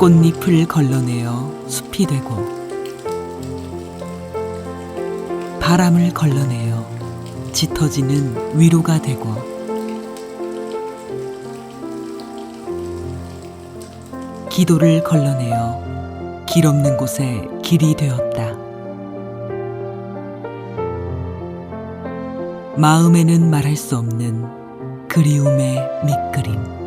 꽃잎을 걸러내어 숲이 되고 바람을 걸러내어 짙어지는 위로가 되고 기도를 걸러내어 길 없는 곳에 길이 되었다. 마음에는 말할 수 없는 그리움의 밑그림.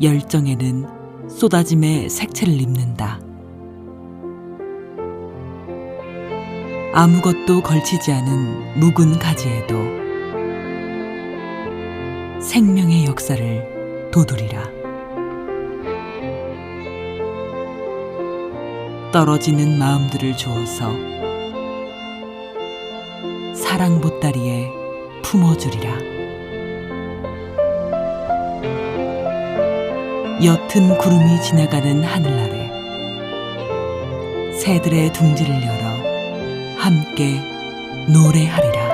열정에는 쏟아짐의 색채를 입는다. 아무것도 걸치지 않은 묵은 가지에도 생명의 역사를 돋우리라. 떨어지는 마음들을 주어서 사랑 보따리에 품어주리라. 옅은 구름이 지나가는 하늘 아래 새들의 둥지를 열어 함께 노래하리라.